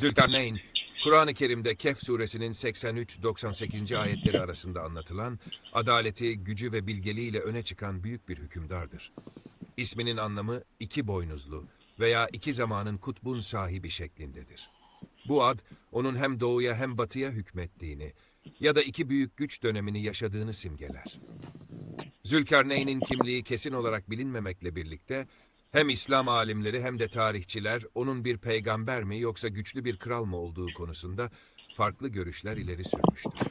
Zülkarneyn, Kur'an-ı Kerim'de Kehf suresinin 83-98. ayetleri arasında anlatılan, adaleti, gücü ve bilgeliğiyle öne çıkan büyük bir hükümdardır. İsminin anlamı iki boynuzlu veya iki zamanın kutbun sahibi şeklindedir. Bu ad, onun hem doğuya hem batıya hükmettiğini ya da iki büyük güç dönemini yaşadığını simgeler. Zülkarneyn'in kimliği kesin olarak bilinmemekle birlikte, hem İslam alimleri hem de tarihçiler onun bir peygamber mi yoksa güçlü bir kral mı olduğu konusunda farklı görüşler ileri sürmüştür.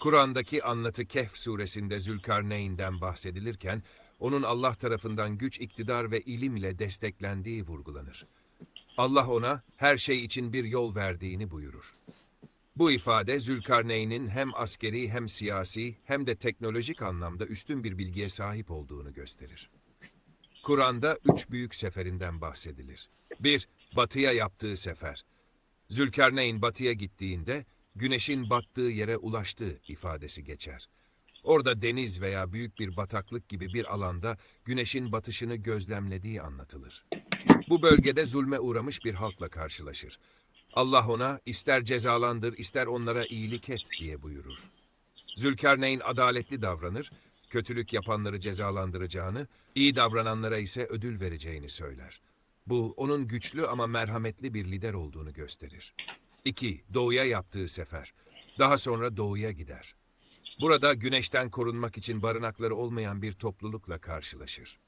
Kur'an'daki anlatı Kehf suresinde Zülkarneyn'den bahsedilirken, onun Allah tarafından güç, iktidar ve ilim ile desteklendiği vurgulanır. Allah ona her şey için bir yol verdiğini buyurur. Bu ifade Zülkarneyn'in hem askeri hem siyasi hem de teknolojik anlamda üstün bir bilgiye sahip olduğunu gösterir. Kur'an'da üç büyük seferinden bahsedilir. 1. Batıya yaptığı sefer. Zülkarneyn batıya gittiğinde güneşin battığı yere ulaştı ifadesi geçer. Orada deniz veya büyük bir bataklık gibi bir alanda güneşin batışını gözlemlediği anlatılır. Bu bölgede zulme uğramış bir halkla karşılaşır. Allah ona ister cezalandır ister onlara iyilik et diye buyurur. Zülkarneyn adaletli davranır, kötülük yapanları cezalandıracağını, iyi davrananlara ise ödül vereceğini söyler. Bu onun güçlü ama merhametli bir lider olduğunu gösterir. 2. Doğuya yaptığı sefer. Daha sonra doğuya gider. Burada güneşten korunmak için barınakları olmayan bir toplulukla karşılaşır.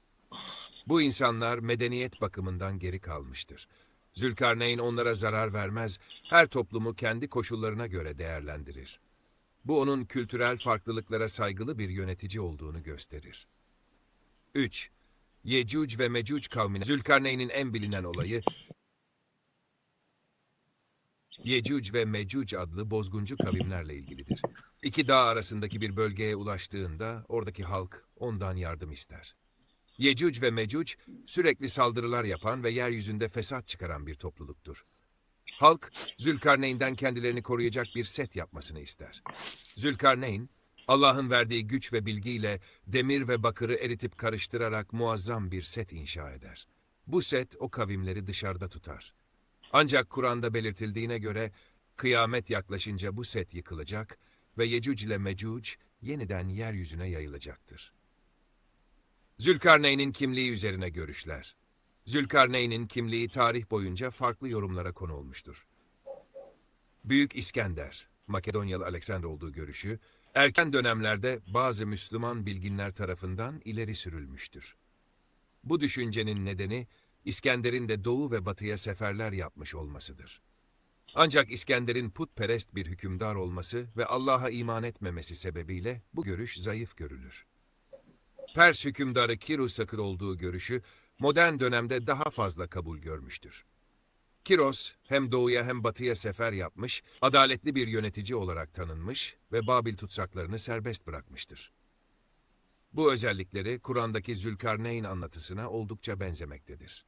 Bu insanlar medeniyet bakımından geri kalmıştır. Zülkarneyn onlara zarar vermez, her toplumu kendi koşullarına göre değerlendirir. Bu onun kültürel farklılıklara saygılı bir yönetici olduğunu gösterir. 3. Yecüc ve Mecüc kavmine Zülkarneyn'in en bilinen olayı Yecüc ve Mecüc adlı bozguncu kavimlerle ilgilidir. İki dağ arasındaki bir bölgeye ulaştığında oradaki halk ondan yardım ister. Yecüc ve Mecüc sürekli saldırılar yapan ve yeryüzünde fesat çıkaran bir topluluktur. Halk Zülkarneyn'den kendilerini koruyacak bir set yapmasını ister. Zülkarneyn, Allah'ın verdiği güç ve bilgiyle demir ve bakırı eritip karıştırarak muazzam bir set inşa eder. Bu set o kavimleri dışarıda tutar. Ancak Kur'an'da belirtildiğine göre kıyamet yaklaşınca bu set yıkılacak ve Yecüc ile Mecüc yeniden yeryüzüne yayılacaktır. Zülkarneyn'in kimliği üzerine görüşler. Zülkarneyn'in kimliği tarih boyunca farklı yorumlara konu olmuştur. Büyük İskender, Makedonyalı Alexander olduğu görüşü, erken dönemlerde bazı Müslüman bilginler tarafından ileri sürülmüştür. Bu düşüncenin nedeni, İskender'in de doğu ve batıya seferler yapmış olmasıdır. Ancak İskender'in putperest bir hükümdar olması ve Allah'a iman etmemesi sebebiyle bu görüş zayıf görülür. Pers hükümdarı Kirosak'ın olduğu görüşü modern dönemde daha fazla kabul görmüştür. Kiros hem doğuya hem batıya sefer yapmış, adaletli bir yönetici olarak tanınmış ve Babil tutsaklarını serbest bırakmıştır. Bu özellikleri Kur'an'daki Zülkarneyn anlatısına oldukça benzemektedir.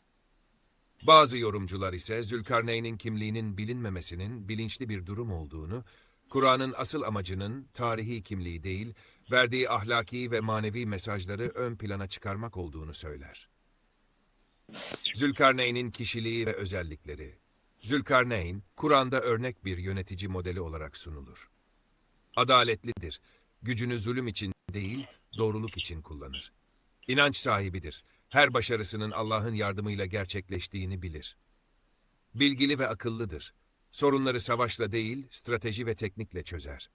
Bazı yorumcular ise Zülkarneyn'in kimliğinin bilinmemesinin bilinçli bir durum olduğunu, Kur'an'ın asıl amacının tarihi kimliği değil, verdiği ahlaki ve manevi mesajları ön plana çıkarmak olduğunu söyler. Zülkarneyn'in kişiliği ve özellikleri Zülkarneyn, Kur'an'da örnek bir yönetici modeli olarak sunulur. Adaletlidir, gücünü zulüm için değil, doğruluk için kullanır. İnanç sahibidir, her başarısının Allah'ın yardımıyla gerçekleştiğini bilir. Bilgili ve akıllıdır, sorunları savaşla değil, strateji ve teknikle çözer.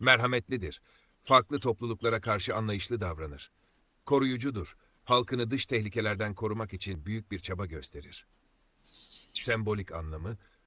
Merhametlidir, farklı topluluklara karşı anlayışlı davranır. Koruyucudur, halkını dış tehlikelerden korumak için büyük bir çaba gösterir. Sembolik anlamı,